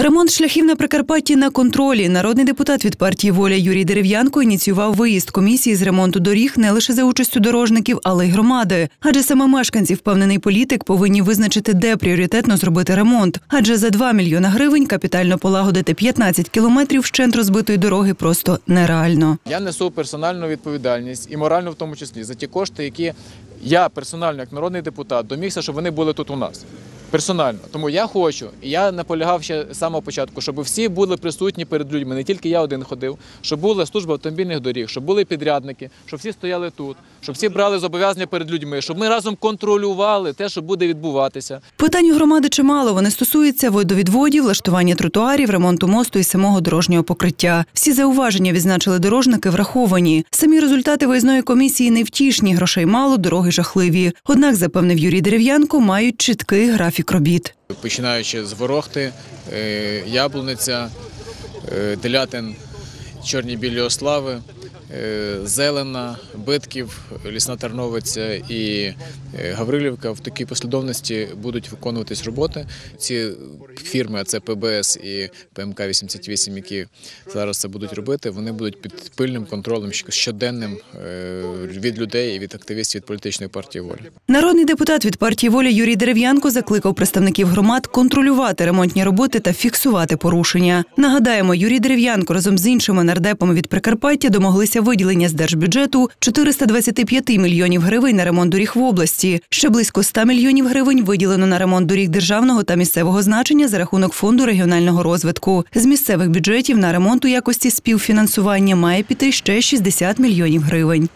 Ремонт шляхів на Прикарпатті на контролі. Народний депутат від партії Воля Юрій Дерев'янко ініціював виїзд комісії з ремонту доріг не лише за участю дорожників, але й громади. Адже саме мешканці, впевнений політик, повинні визначити, де пріоритетно зробити ремонт. Адже за 2 мільйона гривень капітально полагодити 15 кілометрів вщент розбитої дороги просто нереально. Я несу персональну відповідальність і моральну в тому числі за ті кошти, які я персонально, як народний депутат, домігся, щоб вони були тут у нас. Персонально. Тому я хочу, і я наполягав ще з самого початку, щоб всі були присутні перед людьми. Не тільки я один ходив, щоб була служба автомобільних доріг, щоб були підрядники, щоб всі стояли тут, щоб всі брали зобов'язання перед людьми, щоб ми разом контролювали те, що буде відбуватися. Питань у громади чимало. Вони стосуються водовідводів, влаштування тротуарів, ремонту мосту і самого дорожнього покриття. Всі зауваження відзначили дорожники враховані. Самі результати виїзної комісії невтішні, грошей мало, дороги жахливі. Однак, запевнив Юрій Дерев'янко, мають чіткий графік робіт. Починаючи з Ворохти, е, Яблуниця, е, Делятин, Чорні білі Ослави, е, Зелена, Битків, Лісна Тарновиця і е, Гаврилівка в такій послідовності будуть виконуватись роботи. Ці фірми, а це ПБС і ПМК 88, які зараз це будуть робити, вони будуть під пильним контролем щоденним е, від людей і від активістів від політичної партії волі. Народний депутат від партії Воля Юрій Дерев'янко закликав представників громад контролювати ремонтні роботи та фіксувати порушення. Нагадаємо, Юрій Дерев'янко разом з іншими нардепами від Прикарпаття домоглися виділення з держбюджету 425 мільйонів гривень на ремонт доріг в області. Ще близько 100 мільйонів гривень виділено на ремонт доріг державного та місцевого значення рахунок фонду регіонального розвитку. З місцевих бюджетів на ремонт у якості співфінансування має піти ще 60 мільйонів гривень.